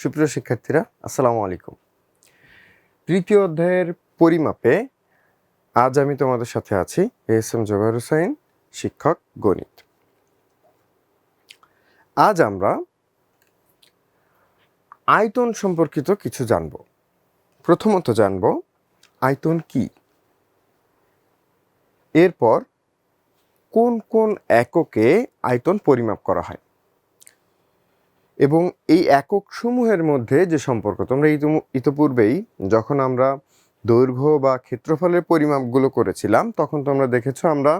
সুপ্রিয় শিক্ষার্থীরা, আসসালামু আলাইকুম। তৃতীয় অধ্যায়ের পরিমাপে আজ আমি তোমাদের সাথে আছি এস এম জবাহর হুসাইন, শিক্ষক, গণিত। আজ আমরা আয়তন সম্পর্কিত কিছু জানব। প্রথমত জানব আয়তন কি? এরপর কোন কোন এককে আয়তন পরিমাপ করা হয়? এবং এই একক সমূহের মধ্যে যে সম্পর্ক, তোমরা ইতিপূর্বেই যখন আমরা দৈর্ঘ্য বা ক্ষেত্রফলের পরিমাপগুলো করেছিলাম, তখন তোমরা দেখেছ আমরা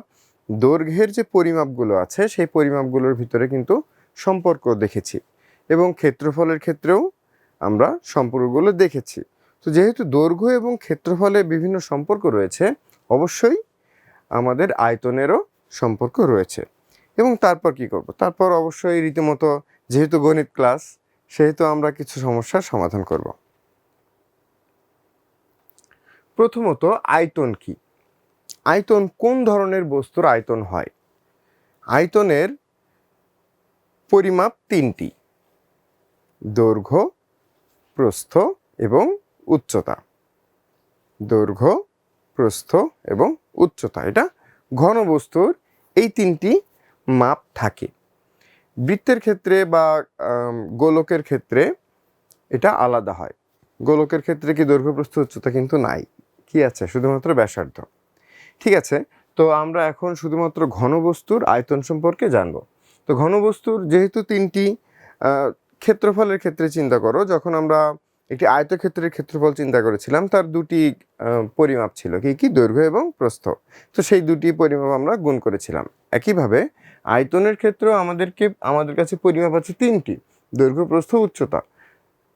দৈর্ঘ্যের যে পরিমাপগুলো আছে, সেই পরিমাপগুলোর ভিতরে কিন্তু সম্পর্ক দেখেছি এবং ক্ষেত্রফলের ক্ষেত্রেও আমরা সম্পর্কগুলো দেখেছি। তো যেহেতু দৈর্ঘ্য এবং ক্ষেত্রফলে বিভিন্ন সম্পর্ক রয়েছে, অবশ্যই আমাদের আয়তনেরও সম্পর্ক রয়েছে। এবং তারপর কি করব? তারপর অবশ্যই রীতিমতো যেহেতু গণিত ক্লাস, সেহেতু আমরা কিছু সমস্যার সমাধান করব। প্রথমত, আয়তন কি? আয়তন কোন ধরনের বস্তুর আয়তন হয়? আয়তনের পরিমাপ তিনটি, দৈর্ঘ্য, প্রস্থ এবং উচ্চতা। দৈর্ঘ্য, প্রস্থ এবং উচ্চতা, এটা ঘনবস্তুর এই তিনটি মাপ থাকে। বৃত্তের ক্ষেত্রে বা গোলকের ক্ষেত্রে এটা আলাদা হয়। গোলকের ক্ষেত্রে কি দৈর্ঘ্য প্রস্থ উচ্চতা কিন্তু নাই। কি আছে? শুধুমাত্র ব্যাসার্ধ। ঠিক আছে? তো আমরা এখন শুধুমাত্র ঘনবস্তুর আয়তন সম্পর্কে জানব। তো ঘনবস্তুর যেহেতু তিনটি ক্ষেত্রফলের ক্ষেত্রে চিন্তা করো, যখন আমরা একটি আয়তক্ষেত্রের ক্ষেত্রফল চিন্তা করেছিলাম, তার দুটি পরিমাপ ছিল। কি কি? দৈর্ঘ্য এবং প্রস্থ। তো সেই দুটি পরিমাপ আমরা গুণ করেছিলাম। একইভাবে আয়তনের ক্ষেত্রেও আমাদেরকে, আমাদের কাছে পরিমাপ আছে তিনটি, দৈর্ঘ্য, প্রস্থ, উচ্চতা।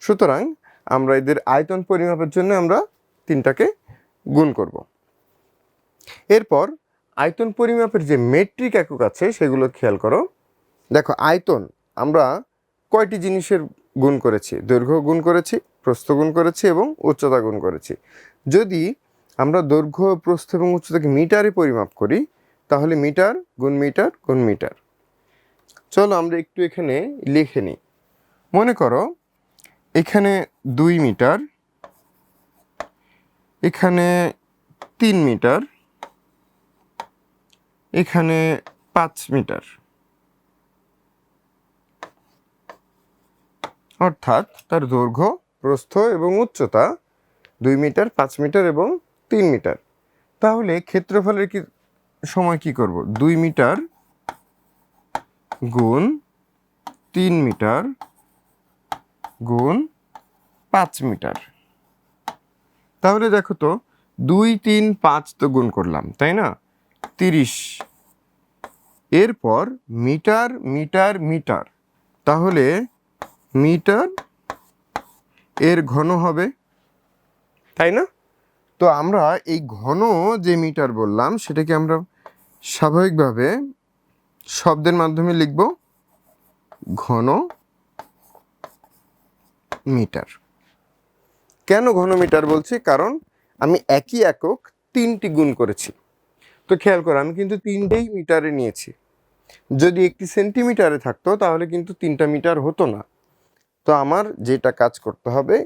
সুতরাং আমরা এদের আয়তন পরিমাপের জন্য আমরা তিনটাকে গুণ করব। এরপর আয়তন পরিমাপের যে মেট্রিক একক আছে, সেগুলো খেয়াল করো। দেখো, আয়তন, আমরা কয়টি জিনিসের গুণ করেছি? দৈর্ঘ্য গুণ করেছি, প্রস্থ গুণ করেছি এবং উচ্চতা গুণ করেছি। যদি আমরা দৈর্ঘ্য, প্রস্থ এবং উচ্চতাকে মিটারে পরিমাপ করি তাহলে মিটার গুণ মিটার গুণ মিটার। চলো আমরা একটু এখানে লিখে নিই। মনে করো, এখানে দুই মিটার, এখানে তিন মিটার, এখানে পাঁচ মিটার। অর্থাৎ তার দৈর্ঘ্য, প্রস্থ এবং উচ্চতা দুই মিটার, পাঁচ মিটার এবং তিন মিটার। তাহলে ক্ষেত্রফলের কি সময় কি করব? দুই মিটার গুণ তিন মিটার গুণ পাঁচ মিটার। তাহলে দেখো তো, দুই, তিন, পাঁচ তো গুণ করলাম, তাই না? তিরিশ। এরপর মিটার মিটার মিটার। তাহলে মিটার এর ঘন হবে, তাই না? তো আমরা এই ঘন যে মিটার বললাম, সেটাকে আমরা স্বাভাবিকভাবে শব্দের মাধ্যমে লিখব ঘন মিটার। কেন ঘন মিটার বলছি? কারণ আমি একই একক তিনটি গুণ করেছি। তো খেয়াল করো, আমি কিন্তু তিনটেই মিটারে নিয়েছি। যদি একটি সেন্টিমিটারে থাকতো, তাহলে কিন্তু তিনটা মিটার হতো না। তো আমার যেটা কাজ করতে হবে,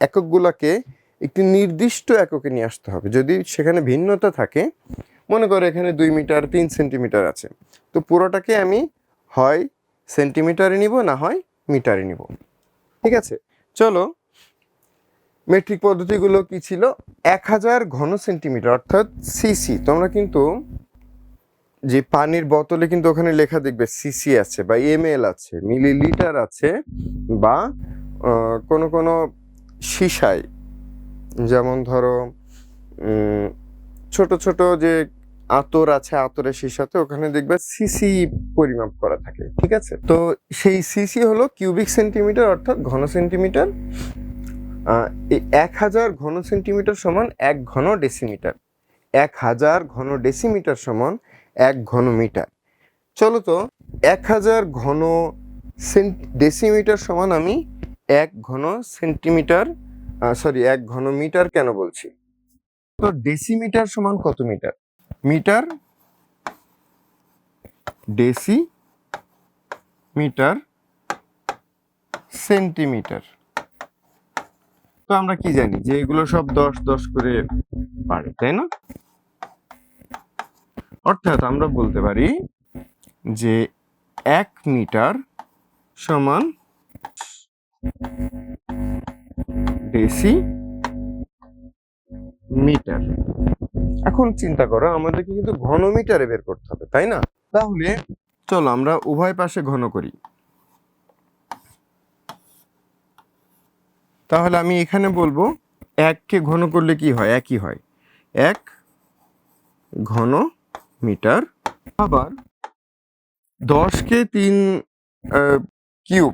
এককগুলোকে একটি নির্দিষ্ট এককে নিয়ে আসতে হবে। যদি সেখানে ভিন্নতা থাকে মনে করো এখানে দুই মিটার, তিন সেন্টিমিটার আছে। তো পুরোটাকে আমি হয় সেন্টিমিটারে নিব না হয় মিটারে নিব। ঠিক আছে? চলো মেট্রিক পদ্ধতিগুলো কি ছিল? এক হাজার ঘন সেন্টিমিটার, অর্থাৎ সিসি তোমরা কিন্তু যে পানির বোতলে কিন্তু ওখানে লেখা দেখবে সিসি আছে বা এমএল আছে মিলিলিটার আছে বা কোনো কোনো সীসায়। যেমন ধরো ছোট ছোট যে আতর আছে, আতরের সীসাতে ওখানে দেখবে সিসি পরিমাপ করা থাকে, ঠিক আছে? তো সেই সিসি হলো কিউবিক সেন্টিমিটার অর্থাৎ ঘন সেন্টিমিটার এক হাজার ঘন সেন্টিমিটার সমান এক ঘন ডেসিমিটার এক হাজার ঘন ডেসিমিটার সমান এক ঘন মিটার চলো তো, এক হাজার ঘন ডেসিমিটার সমান আমি এক ঘন সেন্টিমিটার সরি এক ঘন মিটার কেন বলছি? তো ডেসিমিটার সমান কত metre metre decimetre centimetre. তো আমরা কি জানি যে এগুলো সব দশ দশ করে পারে, তাই না? অর্থাৎ আমরা বলতে পারি যে এক মিটার সমান ডেসি মিটার। এখন চিন্তা করো, আমাদেরকে কিন্তু ঘনমিটারে বের করতে হবে, তাই না? তাহলে চলো আমরা উভয় পাশে ঘন করি। তাহলে আমি এখানে বলব, এককে ঘন করলে কি হয়? একই হয়। এক ঘন মিটার আবার দশকে তিন কিউব।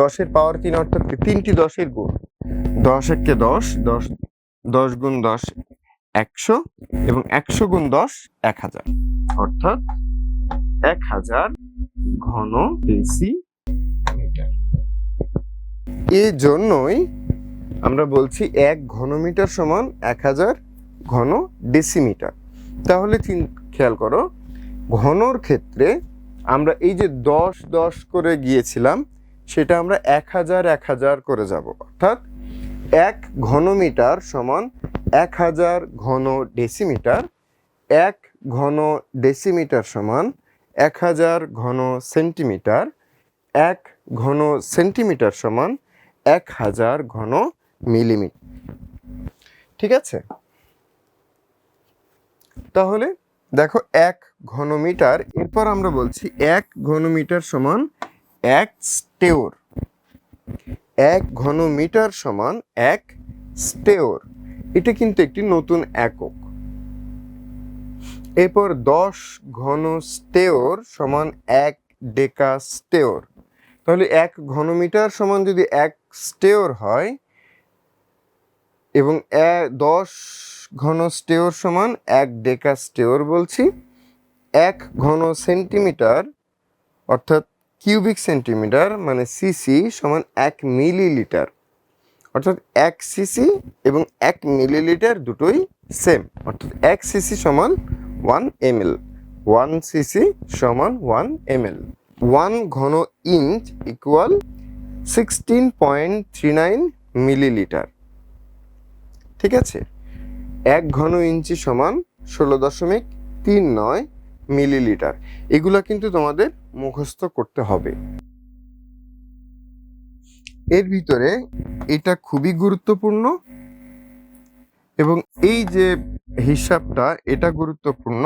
দশের পাওয়ার তিন অর্থাৎ তিনটি দশের গুণ। দশ এককে দশ দশ দশ গুণ দশ একশো এবং একশো গুণ দশ এক হাজার। অর্থাৎ এক হাজার ঘন ডেসি মিটার। এই জন্যই আমরা বলছি এক ঘনমিটার সমান এক হাজার ঘন ডেসিমিটার তাহলে খেয়াল করো ঘনর ক্ষেত্রে আমরা এই যে দশ দশ করে গিয়েছিলাম সেটা আমরা এক হাজার এক হাজার করে যাব। অর্থাৎ এক ঘনমিটার সমান এক হাজার ঘন ডেসিমিটার এক ঘন ডেসিমিটার সমান এক হাজার ঘন সেন্টিমিটার এক ঘন সেন্টিমিটার সমান এক হাজার ঘন মিলিমিটার ঠিক আছে? তাহলে দেখো এক ঘনমিটার, এরপর আমরা বলছি এক ঘনমিটার সমান এক স্টেওর। এক ঘনমিটার সমান এক স্টেওর এটা কিন্তু একটি নতুন একক। এরপর দশ ঘন স্টেওর সমান এক ডেকা স্টেওর তাহলে এক ঘনমিটার সমান যদি এক স্টেওর হয়, এবং দশ ঘন স্টেওর সমান এক ডেকা স্টেওর বলছি, এক ঘন সেন্টিমিটার, অর্থাৎ কিউবিক সেন্টিমিটার মানে সিসি সমান এক মিলিলিটার। অর্থাৎ এক সিসি এবং এক মিলিলিটার দুটোই সেম অর্থাৎ এক সিসি সমান ওয়ান এমএল ওয়ান সিসি সমান ওয়ান এমএল ওয়ান ঘন inch equal sixteen point three nine millilitre. ঠিক আছে? এক ঘন ইঞ্চি সমান ষোলো দশমিক তিন নয় মিলিলিটার। এগুলো কিন্তু তোমাদের মুখস্থ করতে হবে। এর ভিতরে এটা খুবই গুরুত্বপূর্ণ এবং এই যে হিসাবটা, এটা গুরুত্বপূর্ণ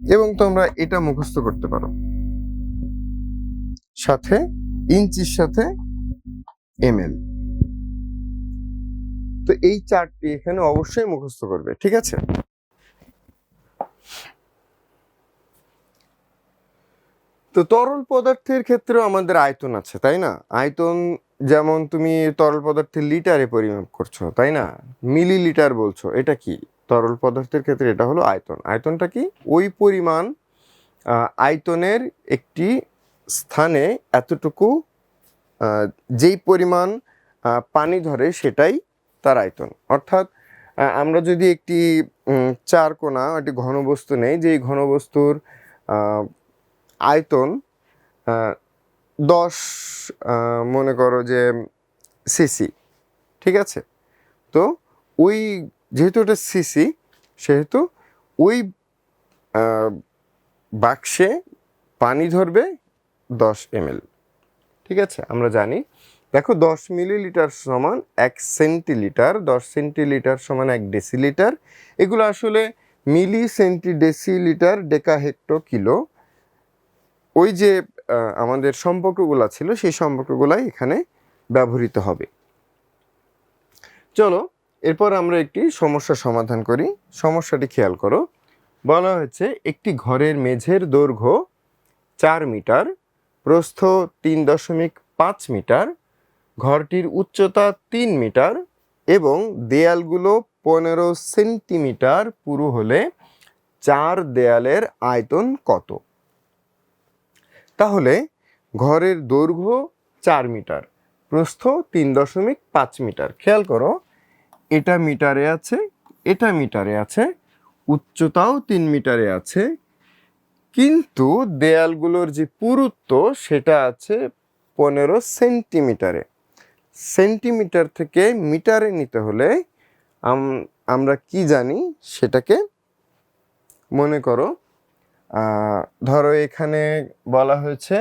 এবং তোমরা এটা মুখস্থ করতে পারো। সাথে ইঞ্চির সাথে এমএল। তো এই চারটি এখানে অবশ্যই মুখস্থ করবে, ঠিক আছে? তো তরল পদার্থের ক্ষেত্রেও আমাদের আয়তন আছে তাই না? আয়তন যেমন তুমি তরল পদার্থের লিটারে পরিমাপ করছ তাই না? মিলিলিটার বলছো এটা কি? তরল পদার্থের ক্ষেত্রে এটা হলো আয়তন। আয়তনটা কি? ওই পরিমাণ আয়তনের একটি স্থানে এতটুকু যেই পরিমাণ পানি ধরে সেটাই তার আয়তন। অর্থাৎ আমরা যদি একটি উম, চার কোণা একটি ঘনবস্তু নেই যেই ঘনবস্তুর আয়তন দশ মনে করো যে সিসি, ঠিক আছে? তো ওই যেহেতু ওটা সিসি, সেহেতু ওই বাক্সে পানি ধরবে দশ এমএল, ঠিক আছে? আমরা জানি। দেখো দশ মিলিলিটার সমান এক সেন্টিলিটার, দশ সেন্টিলিটার সমান এক ডেসিলিটার। এগুলো আসলে milli centi decilitre deca hecto kilo ওই যে আমাদের সম্পর্কগুলো ছিল, সেই সম্পর্কগুলাই এখানে ব্যবহৃত হবে। চলো, এরপর আমরা একটি সমস্যা সমাধান করি। সমস্যাটি খেয়াল করো। বলা হয়েছে, একটি ঘরের মেঝের দৈর্ঘ্য চার মিটার, প্রস্থ তিন দশমিক পাঁচ মিটার, ঘরটির উচ্চতা তিন মিটার এবং দেয়ালগুলো পনেরো সেন্টিমিটার পুরু হলে চার দেয়ালের আয়তন কত? তাহলে ঘরের দৈর্ঘ্য চার মিটার, প্রস্থ তিন দশমিক পাঁচ মিটার। খেয়াল করো, এটা মিটারে আছে, এটা মিটারে আছে, উচ্চতাও তিন মিটারে আছে, কিন্তু দেয়ালগুলোর যে পুরুত্ব সেটা আছে পনেরো সেন্টিমিটারে। সেন্টিমিটার থেকে মিটারে নিতে হলে আমরা কি জানি সেটাকে মনে করো ধরো এখানে বলা হয়েছে,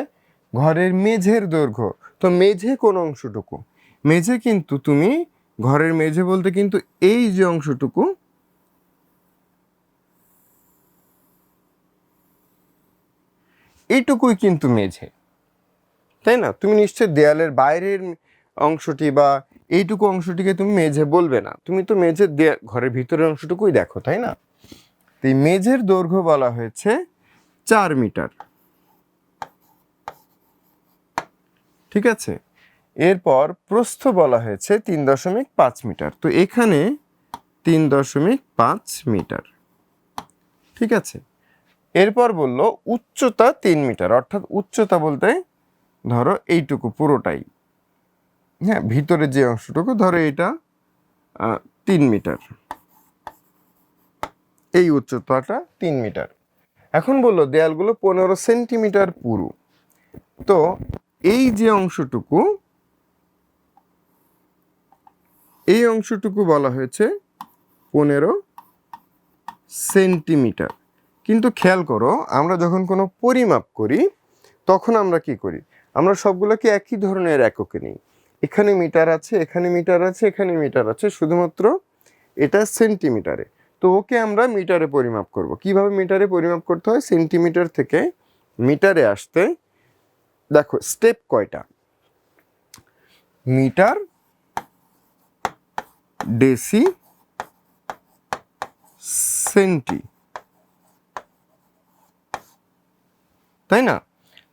ঘরের মেঝের দৈর্ঘ্য। তো মেঝে কোন অংশটুকু? মেঝে কিন্তু তুমি, ঘরের মেঝে বলতে কিন্তু এই যে অংশটুকু, এইটুকুই কিন্তু মেঝে। তাই না? তুমি নিশ্চয় দেয়ালের বাইরের অংশটি বা এইটুকু অংশটিকে তুমি মেঝে বলবে না। তুমি তো দেয়া, ঘরের ভিতরের অংশটুকুই দেখো, তাই না? তো এই মেঝের দৈর্ঘ্য বলা হয়েছে চার মিটার। ঠিক আছে? এরপর প্রস্থ বলা হয়েছে তিন দশমিক পাঁচ মিটার। তো এখানে তিন দশমিক পাঁচ মিটার। ঠিক আছে? এরপর বলল উচ্চতা তিন মিটার। অর্থাৎ উচ্চতা বলতে ধরো এইটুকু পুরোটাই। হ্যাঁ ভিতরে যে অংশটুকু ধরো এটা তিন মিটার। এই উচ্চতাটা তিন মিটার। এখন বলল দেয়ালগুলো পনেরো সেন্টিমিটার পুরু। তো এই যে অংশটুকু, এই অংশটুকু বলা হয়েছে পনেরো সেন্টিমিটার। কিন্তু খেয়াল করো, আমরা যখন কোনো পরিমাপ করি, তখন আমরা কি করি? আমরা সবগুলোকে একই ধরনের এককে নিই। এখানে মিটার আছে, এখানে মিটার আছে, এখানে মিটার আছে, শুধুমাত্র এটা সেন্টিমিটারে। তো ওকে আমরা মিটারে পরিমাপ করব। কীভাবে মিটারে পরিমাপ করতে হয়? সেন্টিমিটার থেকে মিটারে আসতে, দেখো স্টেপ কয়টা? Metre, deci, centi. তাই না?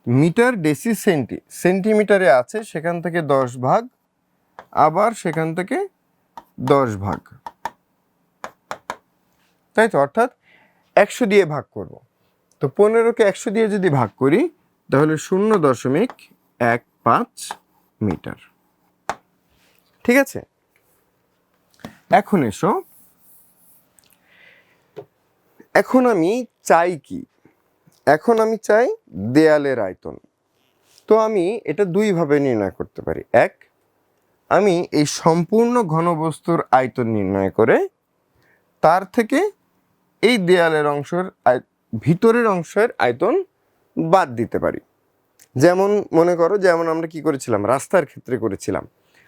Metre, deci, centi. সেন্টিমিটারে আছে, সেখান থেকে দশ ভাগ, আবার সেখান থেকে দশ ভাগ। তাই তো? অর্থাৎ একশো দিয়ে ভাগ করব। তো পনেরোকে একশো দিয়ে যদি ভাগ করি, তাহলে শূন্য দশমিক এক পাঁচ মিটার। ঠিক আছে? এখন এসো। এখন আমি চাই কি? এখন আমি চাই দেয়ালের আয়তন। তো আমি এটা দুইভাবে নির্ণয় করতে পারি। এক, আমি এই সম্পূর্ণ ঘনবস্তুর আয়তন নির্ণয় করে তার থেকে এই দেয়ালের অংশের ভিতরের অংশের আয়তন বাদ দিতে পারি। যেমন মনে করো, যেমন আমরা কি করেছিলাম? রাস্তার ক্ষেত্রে করেছিলাম।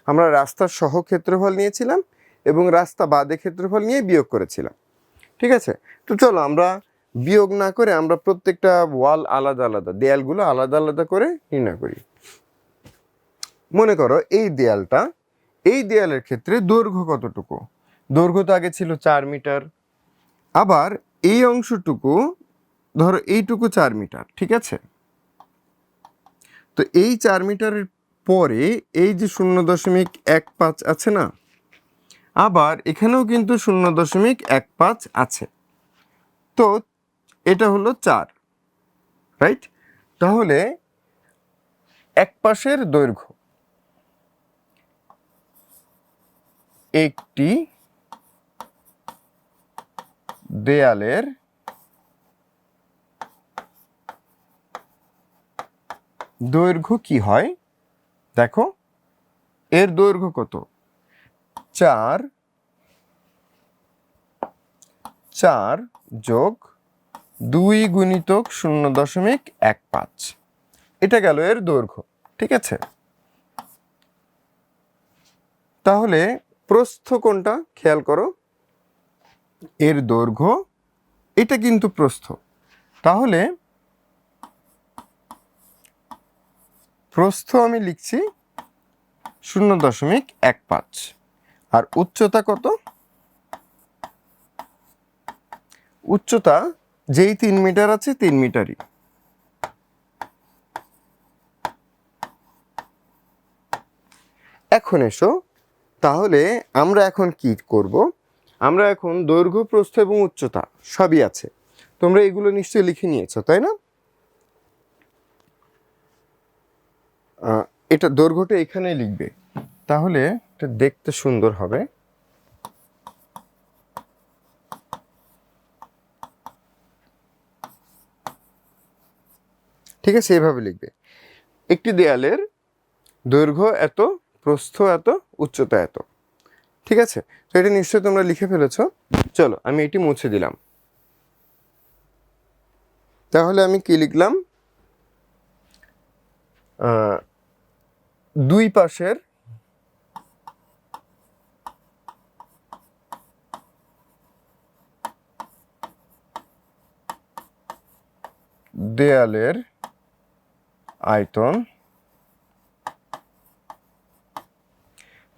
আমরা রাস্তার সহ ক্ষেত্রফল নিয়েছিলাম এবং রাস্তা বাদে ক্ষেত্রফল নিয়ে বিয়োগ করেছিলাম। ঠিক আছে? তো চলো, আমরা বিয়োগ না করে আমরা প্রত্যেকটা ওয়াল আলাদা আলাদা, দেয়ালগুলো আলাদা আলাদা করে নির্ণয় করি। মনে করো, এই দেয়ালটা, এই দেয়ালের ক্ষেত্রে দৈর্ঘ্য কতটুকু? দৈর্ঘ্য তো আগে ছিল চার মিটার। আবার এই অংশটুকু, ধরো এইটুকু চার মিটার, ঠিক আছে? তো এই চার মিটারের পরে এই যে শূন্য দশমিক এক পাঁচ আছে না? আবার এখানেও কিন্তু শূন্য দশমিক এক পাঁচ আছে। তো এটা হলো চার, রাইট? তাহলে এক পাশের দৈর্ঘ্য একটি দেয়ালের দৈর্ঘ্য কি হয়? দেখো, এর দৈর্ঘ্য কত? চার চার যোগ দুই গুণিতক শূন্য দশমিক এক পাঁচ। এটা গেল এর দৈর্ঘ্য, ঠিক আছে? তাহলে প্রস্থ কোনটা? খেয়াল করো। এর দৈর্ঘ্য, এটা কিন্তু প্রস্থ। তাহলে, প্রস্থ আমি লিখছি শূন্য দশমিক এক পাঁচ। আর উচ্চতা কত? উচ্চতা যেই তিন মিটার আছে, তিন মিটারই। এখন এসো, তাহলে আমরা এখন কি করব? আমরা এখন দৈর্ঘ্য, প্রস্থ এবং উচ্চতা সবই আছে। তোমরা এগুলো নিশ্চয়ই লিখে নিয়েছো, তাই না? এটা দৈর্ঘ্যটা এখানেই লিখবে। তাহলে এটা দেখতে সুন্দর হবে। ঠিক আছে, এভাবে লিখবে। একটি দেয়ালের দৈর্ঘ্য এত, প্রস্থ এত, উচ্চতা এত। ঠিক আছে? তো এটা নিশ্চয়ই তোমরা লিখে ফেলেছো। চলো, আমি এটি মুছে দিলাম। তাহলে আমি কি লিখলাম? দুই পাশের দেয়ালের আয়তন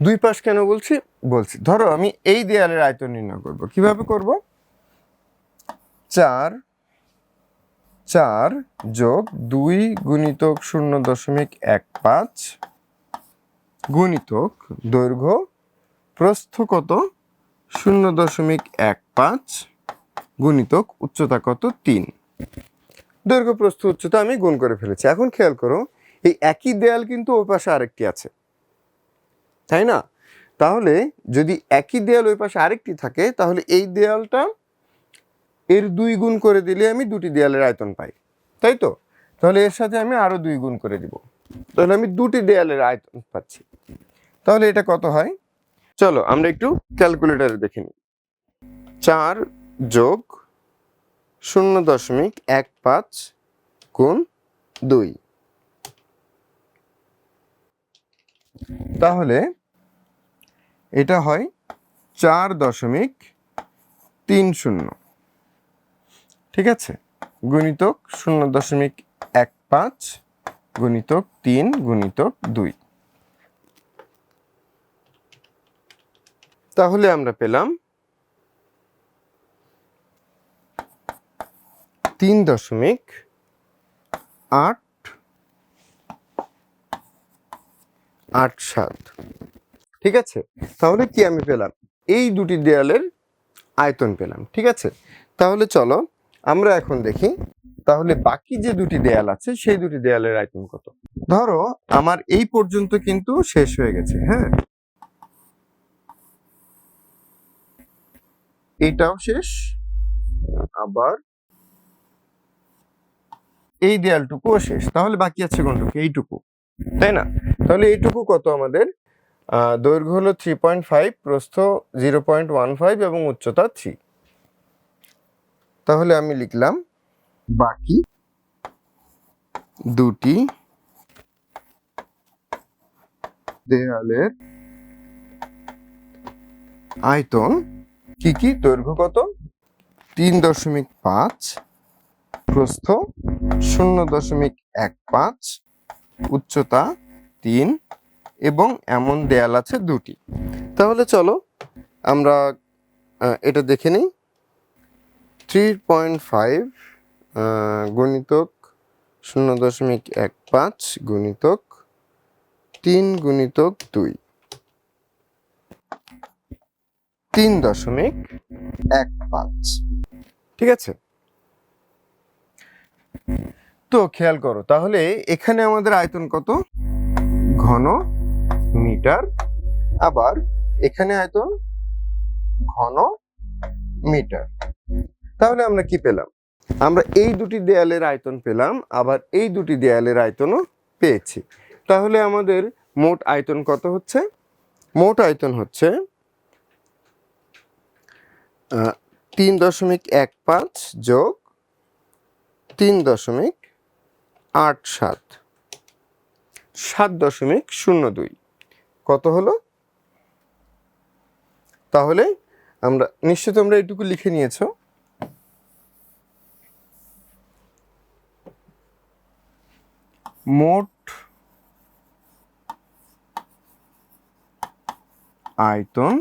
দুই পাশ কেন বলছি? বলছি, ধরো আমি এই দেয়ালের আয়তন নির্ণয় করব। কীভাবে করব? চার চার যোগ দুই গুণিতক শূন্য দশমিক এক পাঁচ গুণিতক দৈর্ঘ্য প্রস্থ কত? শূন্য দশমিক এক পাঁচ গুণিতক উচ্চতা কত? তিন। দৈর্ঘ্য প্রস্থ উচ্চতা আমি গুণ করে ফেলেছি। এখন খেয়াল করো, এই একই দেয়াল কিন্তু ওই পাশে আরেকটি আছে। তাই না? তাহলে যদি একই দেয়াল ওই পাশে আরেকটি থাকে, তাহলে এই দেয়ালটা এর দুই গুণ করে দিলে আমি দুটি দেয়ালের আয়তন পাই। তাই তো? তাহলে এর সাথে আমি আরও দুই গুণ করে দিব। তাহলে আমি দুটি দেয়ালের আয়তন পাচ্ছি। তাহলে এটা কত হয়? চলো, আমরা একটু ক্যালকুলেটরে দেখে নিই। চার যোগ শূন্য দশমিক এক পাঁচ গুণ দুই। তাহলে এটা হয় চার দশমিক তিন শূন্য। ঠিক আছে? গুণিতক শূন্য দশমিক এক পাঁচ গুণিতক তিন গুণিতক দুই। তাহলে আমরা পেলাম তিন দশমিক আট আট সাত। ঠিক আছে? তাহলে কি আমি পেলাম? এই দুটি দেয়ালের আয়তন পেলাম, ঠিক আছে? তাহলে চলো আমরা এখন দেখি, তাহলে বাকি যে দুটি দেয়াল আছে, সেই দুটি দেয়ালের আয়তন কত? ধরো আমার এই পর্যন্ত কিন্তু শেষ হয়ে গেছে হ্যাঁ? এটাও শেষ, আবার এই দেয়ালটুকুও শেষ, তাহলে বাকি আছে কোনটুকু? এইটুকু, তাই না? তাহলে এইটুকু কত আমাদের? দৈর্ঘ্য হলো থ্রি পয়েন্ট ফাইভ প্রস্থ জিরো পয়েন্ট ওয়ান ফাইভ এবং উচ্চতা থ্রি তাহলে আমি লিখলাম, বাকি দুটি দেয়ালের আয়তন কি কি? দৈর্ঘ্য কত? তিন দশমিক পাঁচ, প্রস্থ শূন্য দশমিক এক পাঁচ, উচ্চতা তিন। এবং এমন দেয়াল আছে দুটি। তাহলে চলো আমরা এটা দেখে নিই। থ্রি পয়েন্ট ফাইভ গুণিতক শূন্য দশমিক এক পাঁচ গুণিতক তিন গুণিতক দুই। তিন দশমিক এক পাঁচ। ঠিক আছে? তো খেয়াল করো, তাহলে এখানে আমাদের আয়তন কত? ঘন মিটার। আবার এখানে আয়তন ঘন মিটার। তাহলে আমরা কি পেলাম? আমরা এই দুটি দেয়ালের আয়তন পেলাম, আবার এই দুটি দেয়ালের আয়তনও পেয়েছি। তাহলে আমাদের মোট আয়তন কত হচ্ছে? মোট আয়তন হচ্ছে তিন দশমিক এক পাঁচ যোগ তিন দশমিক আট সাত সাত দশমিক শূন্য দুই। কত হলো? তাহলে আমরা নিশ্চয় তোমরা এটুকু লিখে নিয়েছো। মোট আয়তন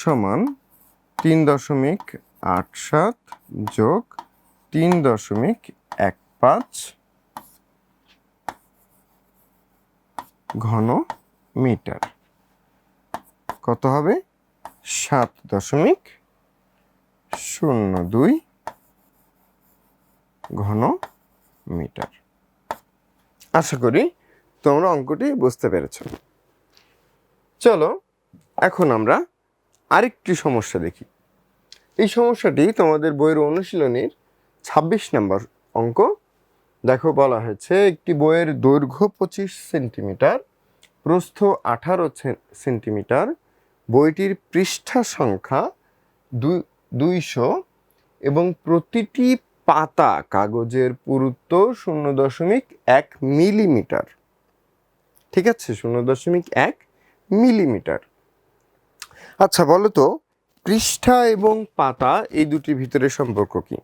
সমান তিন দশমিক আট সাত যোগ তিন দশমিক এক পাঁচ ঘন মিটার। কত হবে? সাত দশমিক শূন্য দুই ঘন মিটার। আশা করি তোমরা অঙ্কটি বুঝতে পেরেছ। চলো, এখন আমরা আরেকটি সমস্যা দেখি। এই সমস্যাটি তোমাদের বইয়ের অনুশীলনীর ছাব্বিশ নম্বর অঙ্ক। দেখো বলা হয়েছে, একটি বইয়ের দৈর্ঘ্য পঁচিশ সেন্টিমিটার প্রস্থ আঠারো সেন্টিমিটার, বইটির পৃষ্ঠা সংখ্যা দুই দুইশো এবং প্রতিটি পাতা কাগজের পুরুত্ব শূন্য দশমিক এক মিলিমিটার। ঠিক আছে? শূন্য দশমিক এক মিলিমিটার। আচ্ছা বলো তো, পৃষ্ঠা এবং পাতা এই দুটির ভিতরে সম্পর্ক কি?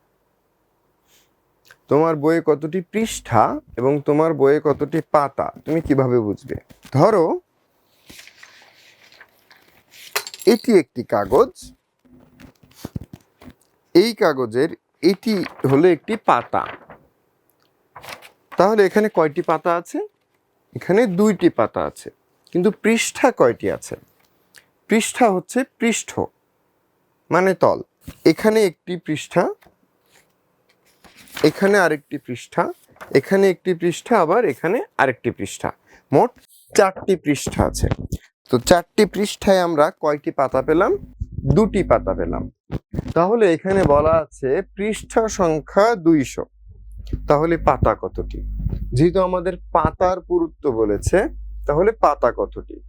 তোমার বইয়ে কতটি পৃষ্ঠা এবং তোমার বইয়ে কতটি পাতা? তুমি কীভাবে বুঝবে? ধরো, এটি একটি কাগজ। এই কাগজের এটি হলো একটি পাতা। তাহলে এখানে কয়টি পাতা আছে? এখানে দুইটি পাতা আছে। কিন্তু পৃষ্ঠা কয়টি আছে? পৃষ্ঠা হচ্ছে পৃষ্ঠ মানে তল। এখানে একটি পৃষ্ঠা এখানে আরেকটি পৃষ্ঠা, এখানে একটি পৃষ্ঠা, আবার এখানে আরেকটি পৃষ্ঠা। মোট চারটি পৃষ্ঠা আছে। তো চারটি পৃষ্ঠায় আমরা কয়টি পাতা পেলাম? দুটি পাতা পেলাম। তাহলে এখানে বলা আছে পৃষ্ঠা সংখ্যা দুইশো। তাহলে পাতা কতটি? যেহেতু আমাদের পাতার পুরুত্ব বলেছে, তাহলে পাতা কতটি?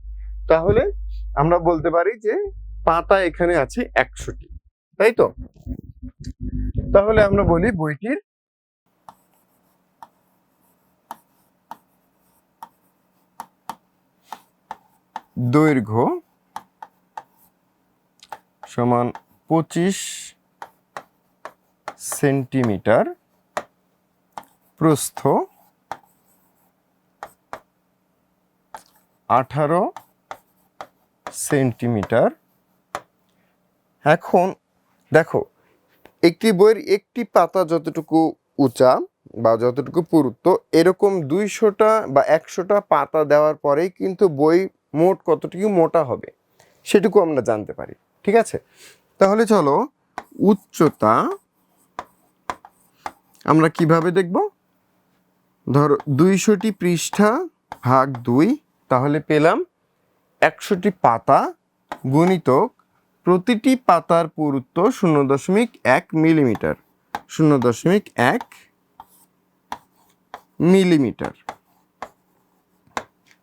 তাহলে আমরা বলতে পারি যে পাতা এখানে আছে একশোটি। তাই তো? তাহলে আমরা বলি বইটির দৈর্ঘ্য সমান পঁচিশ সেন্টিমিটার প্রস্থ আঠারো সেন্টিমিটার। এখন দেখো, একটি বইয়ের একটি পাতা যতটুকু উঁচা বা যতটুকু পুরুত্ব, এরকম দুইশোটা বা একশোটা পাতা দেওয়ার পরেই কিন্তু বই মোট কতটুকু মোটা হবে, সেটুকু আমরা জানতে পারি, ঠিক আছে? তাহলে চলো উচ্চতা আমরা কীভাবে দেখব? ধরো দুইশোটি পৃষ্ঠা ভাগ দুই, তাহলে পেলাম একশোটি পাতা গুণিতক প্রতিটি পাতার পুরুত্ব শূন্য দশমিক এক মিলিমিটার, শূন্য দশমিক এক মিলিমিটার,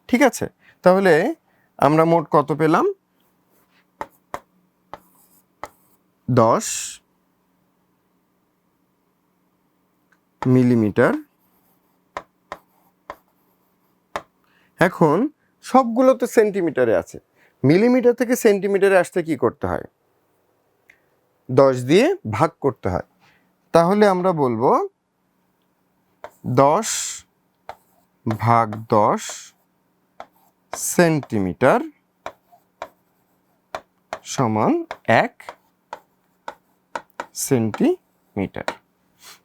ঠিক আছে? তাহলে আমরা মোট কত পেলাম? দশ মিলিমিটার। এখন সবগুলো তো সেন্টিমিটারে আছে। মিলিমিটার থেকে সেন্টিমিটারে আসতে কি করতে হয়? দশ দিয়ে ভাগ করতে হয়। তাহলে আমরা বলব দশ ভাগ দশ সেন্টিমিটার সমান এক সেন্টিমিটার।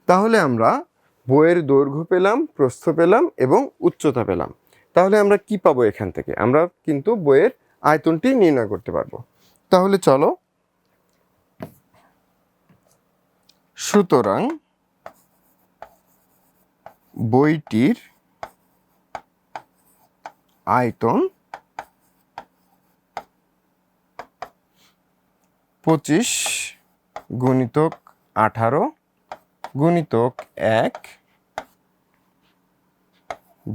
তাহলে আমরা বইয়ের দৈর্ঘ্য পেলাম, প্রস্থ পেলাম এবং উচ্চতা পেলাম। তাহলে আমরা কি পাবো এখান থেকে? আমরা কিন্তু বইয়ের আয়তনটি নির্ণয় করতে পারব। তাহলে চলো। সুতরাং বইটির আয়তন পঁচিশ গুণিতক আঠারো গুণিতক এক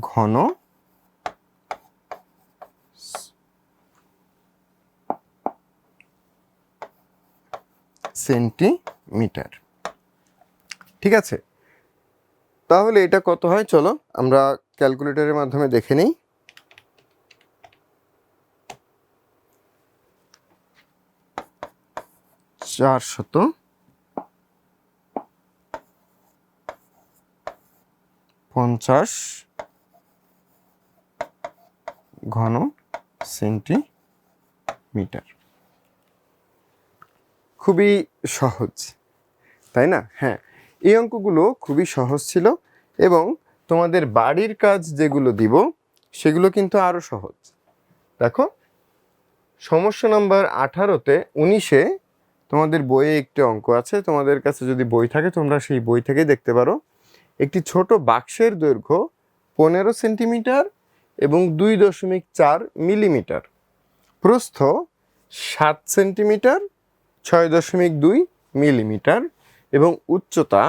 ঘন সেন্টিমিটার। ঠিক আছে? তাহলে এটা কত হয়? চলো আমরা ক্যালকুলেটরের মাধ্যমে দেখে নিই। চারশত পঞ্চাশ ঘন সেন্টিমিটার। খুবই সহজ, তাই না? হ্যাঁ এই অঙ্কগুলো খুবই সহজ ছিল এবং তোমাদের বাড়ির কাজ যেগুলো দিব, সেগুলো কিন্তু আরও সহজ। দেখো, সমস্যা নাম্বার আঠারোতে উনিশে তোমাদের বইয়ে একটি অঙ্ক আছে। তোমাদের কাছে যদি বই থাকে, তোমরা সেই বই থেকে দেখতে পারো। একটি ছোট বাক্সের দৈর্ঘ্য পনেরো সেন্টিমিটার এবং দুই দশমিক চার মিলিমিটার। প্রস্থ সাত সেন্টিমিটার, ছয় দশমিক দুই মিলিমিটার এবং উচ্চতা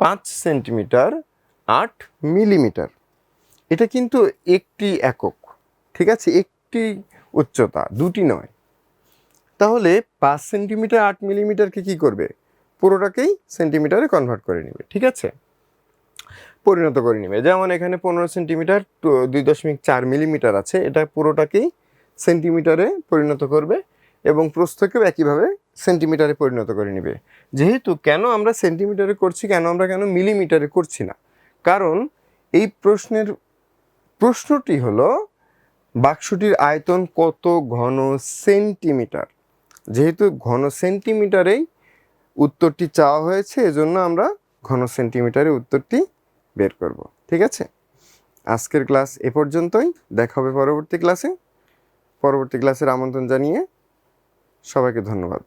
পাঁচ সেন্টিমিটার, আট মিলিমিটার। এটা কিন্তু একটি একক, ঠিক আছে? একটি উচ্চতা, দুটি নয়। তাহলে পাঁচ সেন্টিমিটার, আট মিলিমিটারকে কি করবে? পুরোটাকেই সেন্টিমিটারে কনভার্ট করে নেবে, ঠিক আছে? পরিণত করে নেবে। যেমন এখানে পনেরো সেন্টিমিটার দুই দশমিক চার মিলিমিটার আছে, এটা পুরোটাকেই সেন্টিমিটারে পরিণত করবে এবং প্রস্থকেও একইভাবে সেন্টিমিটারে পরিণত করে নেবে। যেহেতু কেন আমরা সেন্টিমিটারে করছি, কেন আমরা কেন মিলিমিটারে করছি না? কারণ এই প্রশ্নের, প্রশ্নটি হলো, বাক্সটির আয়তন কত ঘন সেন্টিমিটার? যেহেতু ঘন সেন্টিমিটারেই উত্তরটি চাওয়া হয়েছে, এজন্য আমরা ঘন সেন্টিমিটারে উত্তরটি বের করব। ঠিক আছে? আজকের ক্লাস এ পর্যন্তই। দেখা হবে পরবর্তী ক্লাসে। পরবর্তী ক্লাসের আমন্ত্রণ জানিয়ে সবাইকে ধন্যবাদ।